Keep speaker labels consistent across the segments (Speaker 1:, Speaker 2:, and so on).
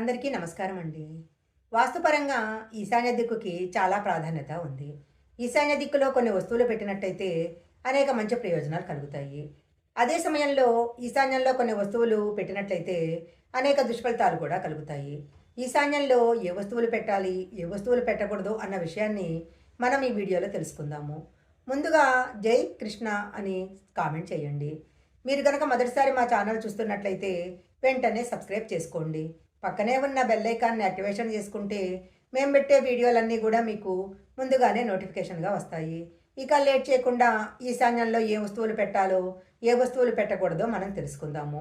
Speaker 1: అందరికీ నమస్కారం అండి. వాస్తుపరంగా ఈశాన్య దిక్కుకి చాలా ప్రాధాన్యత ఉంది. ఈశాన్య దిక్కులో కొన్ని వస్తువులు పెట్టినట్టయితే అనేక మంచి ప్రయోజనాలు కలుగుతాయి. అదే సమయంలో ఈశాన్యంలో కొన్ని వస్తువులు పెట్టినట్లయితే అనేక దుష్ఫలితాలు కూడా కలుగుతాయి. ఈశాన్యంలో ఏ వస్తువులు పెట్టాలి ఏ వస్తువులు పెట్టకూడదు అన్న విషయాన్ని మనం ఈ వీడియోలో తెలుసుకుందాము. ముందుగా జై కృష్ణ అని కామెంట్ చేయండి. మీరు కనుక మొదటిసారి మా ఛానల్ చూస్తున్నట్లయితే వెంటనే సబ్స్క్రైబ్ చేసుకోండి. పక్కనే ఉన్న బెల్లైకాన్ని యాక్టివేషన్ చేసుకుంటే మేము పెట్టే వీడియోలన్నీ కూడా మీకు ముందుగానే నోటిఫికేషన్గా వస్తాయి. ఇక లేట్ చేయకుండా ఈశాన్యంలో ఏ వస్తువులు పెట్టాలో ఏ వస్తువులు పెట్టకూడదో మనం తెలుసుకుందాము.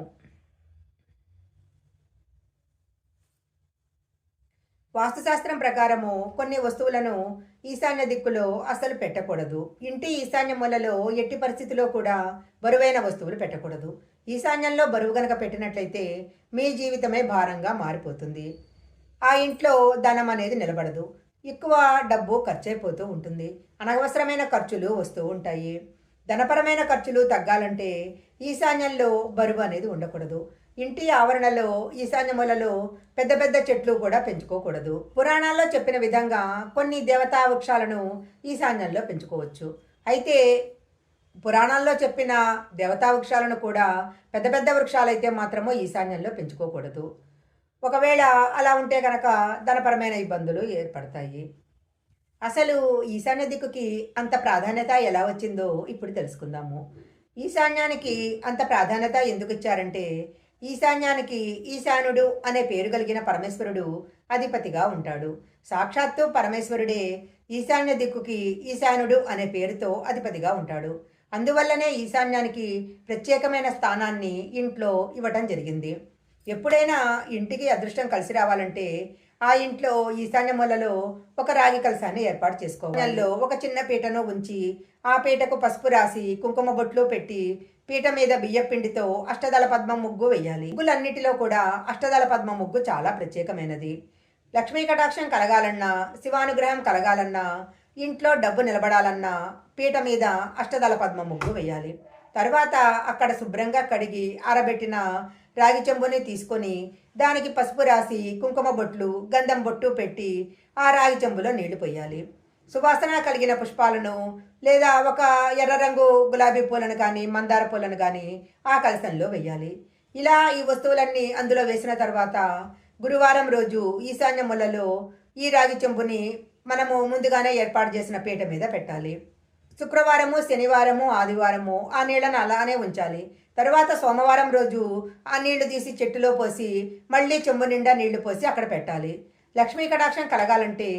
Speaker 1: వాస్తుశాస్త్రం ప్రకారము కొన్ని వస్తువులను ఈశాన్య దిక్కులో అసలు పెట్టకూడదు. ఇంటి ఈశాన్య మూలలో ఎట్టి పరిస్థితిలో కూడా బరువైన వస్తువులు పెట్టకూడదు. ఈశాన్యంలో బరువు గనక పెట్టినట్లయితే మీ జీవితమే భారంగా మారిపోతుంది. ఆ ఇంట్లో ధనం అనేది నిలబడదు. ఎక్కువ డబ్బు ఖర్చయిపోతూ ఉంటుంది. అనవసరమైన ఖర్చులు వస్తూ ఉంటాయి. ధనపరమైన ఖర్చులు తగ్గాలంటే ఈశాన్యంలో బరువు అనేది ఉండకూడదు. ఇంటి ఆవరణలో ఈశాన్యములలో పెద్ద పెద్ద చెట్లు కూడా పెంచుకోకూడదు. పురాణాల్లో చెప్పిన విధంగా కొన్ని దేవతా వృక్షాలను ఈశాన్యంలో పెంచుకోవచ్చు. అయితే పురాణాల్లో చెప్పిన దేవతా వృక్షాలను కూడా పెద్ద పెద్ద వృక్షాలైతే మాత్రము ఈశాన్యంలో పెంచుకోకూడదు. ఒకవేళ అలా ఉంటే కనుక ధనపరమైన ఇబ్బందులు ఏర్పడతాయి. అసలు ఈశాన్య దిక్కుకి అంత ప్రాధాన్యత ఎలా వచ్చిందో ఇప్పుడు తెలుసుకుందాము. ఈశాన్యానికి అంత ప్రాధాన్యత ఎందుకు ఇచ్చారంటే ఈశాన్యానికి ఈశానుడు అనే పేరు కలిగిన పరమేశ్వరుడు అధిపతిగా ఉంటాడు. సాక్షాత్తు పరమేశ్వరుడే ఈశాన్య దిక్కుకి ఈశానుడు అనే పేరుతో అధిపతిగా ఉంటాడు. అందువల్లనే ఈశాన్యానికి ప్రత్యేకమైన స్థానాన్ని ఇంట్లో ఇవ్వటం జరిగింది. ఎప్పుడైనా ఇంటికి అదృష్టం కలిసి రావాలంటే ఆ ఇంట్లో ఈశాన్య మూలలో ఒక రాగి కలసాన్ని ఏర్పాటు చేసుకోవాలి. ఒక చిన్న పీటను ఉంచి ఆ పీటకు పసుపు రాసి కుంకుమ బొట్లు పెట్టి పీట మీద బియ్య పిండితో అష్టదళ పద్మ ముగ్గు వేయాలి. ముగ్గులన్నిటిలో కూడా అష్టదళ పద్మ ముగ్గు చాలా ప్రత్యేకమైనది. లక్ష్మీ కటాక్షం కలగాలన్నా శివానుగ్రహం కలగాలన్నా ఇంట్లో డబ్బు నిలబడాలన్నా పీట మీద అష్టదళ పద్మ ముగ్గు వేయాలి. తర్వాత అక్కడ శుభ్రంగా కడిగి ఆరబెట్టిన రాగి చెంబుని తీసుకొని దానికి పసుపు రాసి కుంకుమ బొట్లు గంధం బొట్టు పెట్టి ఆ రాగి చెంబులో నీళ్ళు పోయాలి. సువాసన కలిగిన పుష్పాలను లేదా ఒక ఎర్ర రంగు గులాబీ పూలను కానీ మందార పూలను కానీ ఆ కలసంలో వేయాలి ఇలా ఈ వస్తువులన్నీ అందులో వేసిన తర్వాత గురువారం రోజు ఈశాన్య ములలో ఈ రాగి చెంబుని మనము ముందుగానే ఏర్పాటు చేసిన పీట మీద పెట్టాలి. శుక్రవారము శనివారము ఆదివారము ఆ నీళ్ళను అలానే ఉంచాలి. తర్వాత సోమవారం రోజు ఆ నీళ్ళు తీసి చెట్టులో పోసి మళ్ళీ చెంబు నిండా నీళ్ళు పోసి అక్కడ పెట్టాలి. లక్ష్మీ కటాక్షం కలగాలంటే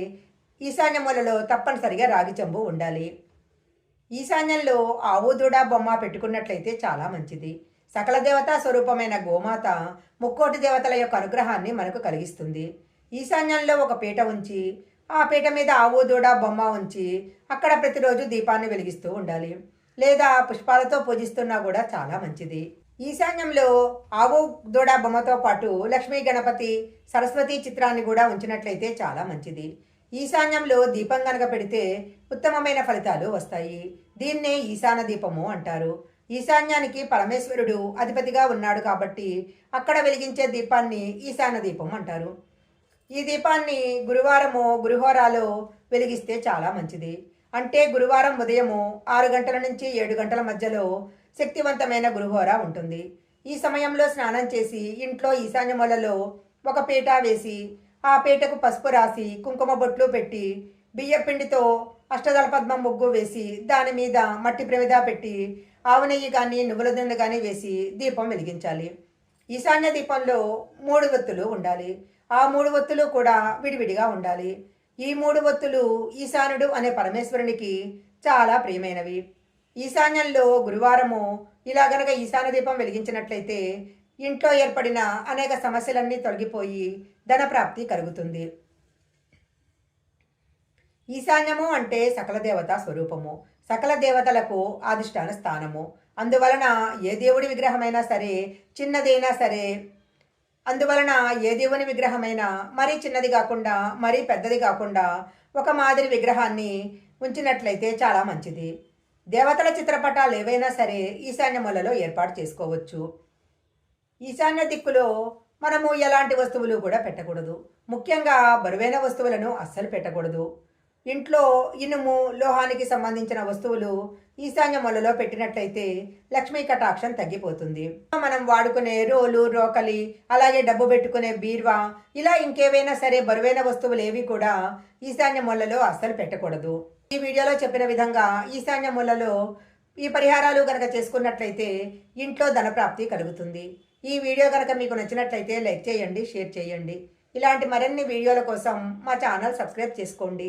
Speaker 1: ఈశాన్య మూలలో తప్పనిసరిగా రాగి చెంబు ఉండాలి. ఈశాన్యంలో ఆవు దూడ బొమ్మ పెట్టుకున్నట్లయితే చాలా మంచిది. సకల దేవతా స్వరూపమైన గోమాత ముక్కోటి దేవతల యొక్క అనుగ్రహాన్ని మనకు కలిగిస్తుంది. ఈశాన్యంలో ఒక పీట ఉంచి ఆ పీట మీద ఆవు దూడ బొమ్మ ఉంచి అక్కడ ప్రతిరోజు దీపాన్ని వెలిగిస్తూ ఉండాలి. లేదా పుష్పాలతో పూజిస్తున్నా కూడా చాలా మంచిది. ఈశాన్యంలో ఆవు దూడ బొమ్మతో పాటు లక్ష్మీ గణపతి సరస్వతి చిత్రాన్ని కూడా ఉంచినట్లయితే చాలా మంచిది. ఈశాన్యంలో దీపం కనుక పెడితే ఉత్తమమైన ఫలితాలు వస్తాయి. దీన్నే ఈశాన దీపము అంటారు. ఈశాన్యానికి పరమేశ్వరుడు అధిపతిగా ఉన్నాడు కాబట్టి అక్కడ వెలిగించే దీపాన్ని ఈశాన దీపం అంటారు. ఈ దీపాన్ని గురువారము గురుహోరాలో వెలిగిస్తే చాలా మంచిది. అంటే గురువారం ఉదయము ఆరు గంటల నుంచి ఏడు గంటల మధ్యలో శక్తివంతమైన గురుహోర ఉంటుంది. ఈ సమయంలో స్నానం చేసి ఇంట్లో ఈశాన్య మూలలో ఒక పీట వేసి ఆ పీటకు పసుపు రాసి కుంకుమ బొట్లు పెట్టి బియ్యపిండితో అష్టదళ పద్మం ముగ్గు వేసి దాని మీద మట్టి ప్రమిద పెట్టి ఆవు నెయ్యి కానీ నువ్వుల దుండు కానీ వేసి దీపం వెలిగించాలి. ఈశాన్య దీపంలో మూడు ఒత్తులు ఉండాలి. ఆ మూడు ఒత్తులు కూడా విడివిడిగా ఉండాలి. ఈ మూడు ఒత్తులు ఈశానుడు అనే పరమేశ్వరునికి చాలా ప్రియమైనవి. ఈశాన్యంలో గురువారము ఇలా గనక ఈశాన దీపం వెలిగించినట్లయితే ఇంట్లో ఏర్పడిన అనేక సమస్యలన్నీ తొలగిపోయి ధనప్రాప్తి కలుగుతుంది. ఈశాన్యము అంటే సకల దేవత స్వరూపము. సకల దేవతలకు ఆదిష్టాన స్థానము. అందువలన ఏ దేవుడి విగ్రహమైనా సరే చిన్నదైనా సరే అందువలన ఏ దేవుని విగ్రహమైనా మరీ చిన్నది కాకుండా మరీ పెద్దది కాకుండా ఒక మాదిరి విగ్రహాన్ని ఉంచినట్లయితే చాలా మంచిది. దేవతల చిత్రపటాలు ఏవైనా సరే ఈశాన్యములలో ఏర్పాటు చేసుకోవచ్చు. ఈశాన్య దిక్కులో మనము ఎలాంటి వస్తువులు కూడా పెట్టకూడదు. ముఖ్యంగా బరువైన వస్తువులను అస్సలు పెట్టకూడదు. ఇంట్లో ఇనుము లోహానికి సంబంధించిన వస్తువులు ఈశాన్య మూలలో పెట్టినట్లయితే లక్ష్మీ కటాక్షం తగ్గిపోతుంది. మనం వాడుకునే రోలు రోకలి అలాగే డబ్బు పెట్టుకునే బీర్వా ఇలా ఇంకేవైనా సరే బరువైన వస్తువులు ఏవి కూడా ఈశాన్య మూలలో అస్సలు పెట్టకూడదు. ఈ వీడియోలో చెప్పిన విధంగా ఈశాన్య మూలలో ఈ పరిహారాలు కనుక చేసుకున్నట్లయితే ఇంట్లో ధనప్రాప్తి కలుగుతుంది. ఈ వీడియో కనుక మీకు నచ్చినట్లయితే లైక్ చేయండి షేర్ చేయండి. ఇలాంటి మరిన్ని వీడియోల కోసం మా ఛానల్ సబ్స్క్రైబ్ చేసుకోండి.